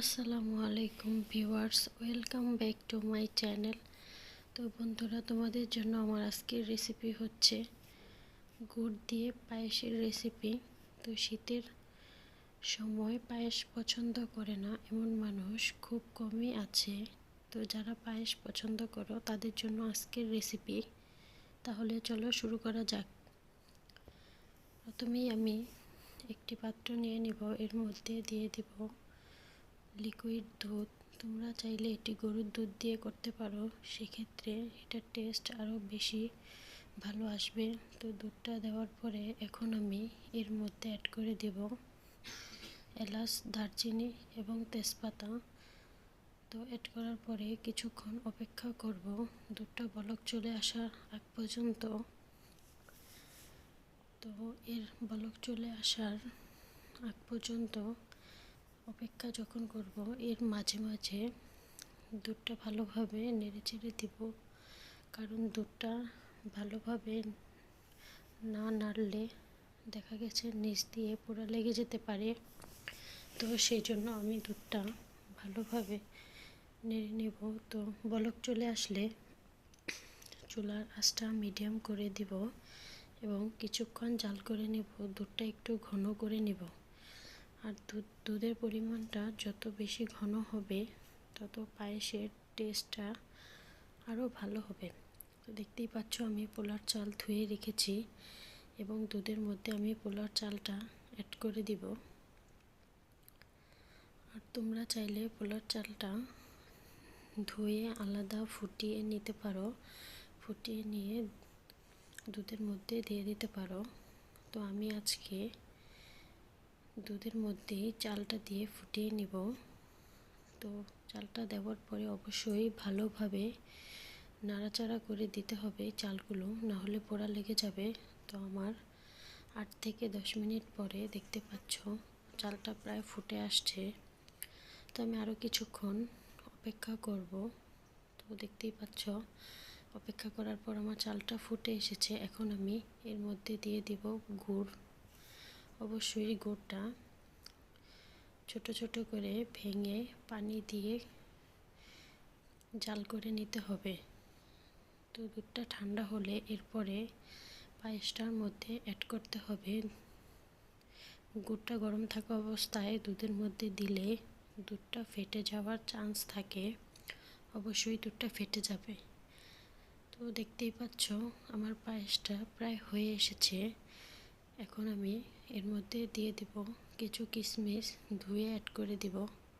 আসসালামু আলাইকুম viewers, welcome back to my channel. তো বন্ধুরা, তোমাদের জন্য আমার আজকের রেসিপি হচ্ছে গুড় দিয়ে পায়েসের রেসিপি তো শীতের সময় পায়েস পছন্দ করে না, এমন মানুষ খুব কমই আছে। তো যারা পায়েস পছন্দ করো, তাদের জন্য আজকের রেসিপি তাহলে চলো শুরু করা যাক। প্রথমেই আমি একটি পাত্র নিয়ে নিব, এর মধ্যে দিয়ে দিব লিকুইড দুধ, তোমরা চাইলে এটি গরুর দুধ দিয়ে করতে পারো। সেক্ষেত্রে এটার টেস্ট আরও বেশি ভালো আসবে। তো দুধটা দেওয়ার পরে এখন আমি এর মধ্যে অ্যাড করে দেব এলাচ, দারচিনি এবং তেজপাতা। তো অ্যাড করার পরে কিছুক্ষণ অপেক্ষা করব। দুধটা বলক চলে আসার আগ পর্যন্ত। তো এর বলক চলে আসার আগ পর্যন্ত অপেক্ষা যখন করব, এর মাঝে মাঝে দুধটা ভালোভাবে নেড়ে চেড়ে দিব। কারণ দুধটা ভালোভাবে না নাড়লে দেখা গেছে নিচ দিয়ে পোড়া লেগে যেতে পারে। তো সেই জন্য আমি দুধটা ভালোভাবে নেড়ে নেব। তো বলক চলে আসলে চুলার আঁচটা মিডিয়াম করে দিব এবং কিছুক্ষণ জাল করে নেব। দুধটা একটু ঘন করে নেব। আর দুধ, দুধের পরিমাণটা যত বেশি ঘন হবে, তত পায়েসের টেস্টটা আরও ভালো হবে। তো দেখতেই পাচ্ছ আমি পোলার চাল ধুয়ে রেখেছি এবং দুধের মধ্যে আমি পোলার চালটা অ্যাড করে দিব। আর তোমরা চাইলে পোলার চালটা ধুয়ে আলাদা ফুটিয়ে নিতে পারো। ফুটিয়ে নিয়ে দুধের মধ্যে দিয়ে দিতে পারো। তো আমি আজকে দুধের মধ্যে চালটা দিয়ে ফুটিয়ে নিব। তো চালটা দেওয়ার পরে অবশ্যই ভালোভাবে নাড়াচাড়া করে দিতে হবে চালগুলো না হলে পোড়া লেগে যাবে। তো আমার আট থেকে দশ মিনিট পরে দেখতে পাচ্ছ চালটা প্রায় ফুটে আসছে। তো আমি আরও কিছুক্ষণ অপেক্ষা করব। তো দেখতেই পাচ্ছ, অপেক্ষা করার পর আমার চালটা ফুটে এসেছে। এখন আমি এর মধ্যে দিয়ে দিব গুড়। অবশ্যই গুড়টা ছোট ছোট করে ভেঙে পানি দিয়ে জাল করে নিতে হবে। তো দুধটা ঠান্ডা হলে এরপরে পায়েসটার মধ্যে অ্যাড করতে হবে। গুড়টা গরম থাকা অবস্থায় দুধের মধ্যে দিলে দুধটা ফেটে যাওয়ার চান্স থাকে। অবশ্যই দুধটা ফেটে যাবে। তো দেখতেই পাচ্ছ, আমার পায়েসটা প্রায় হয়ে এসেছে। এখন আমি এর মধ্যে দিয়ে দিব কিছু কিশমিশ ধুয়ে অ্যাড করে দিব।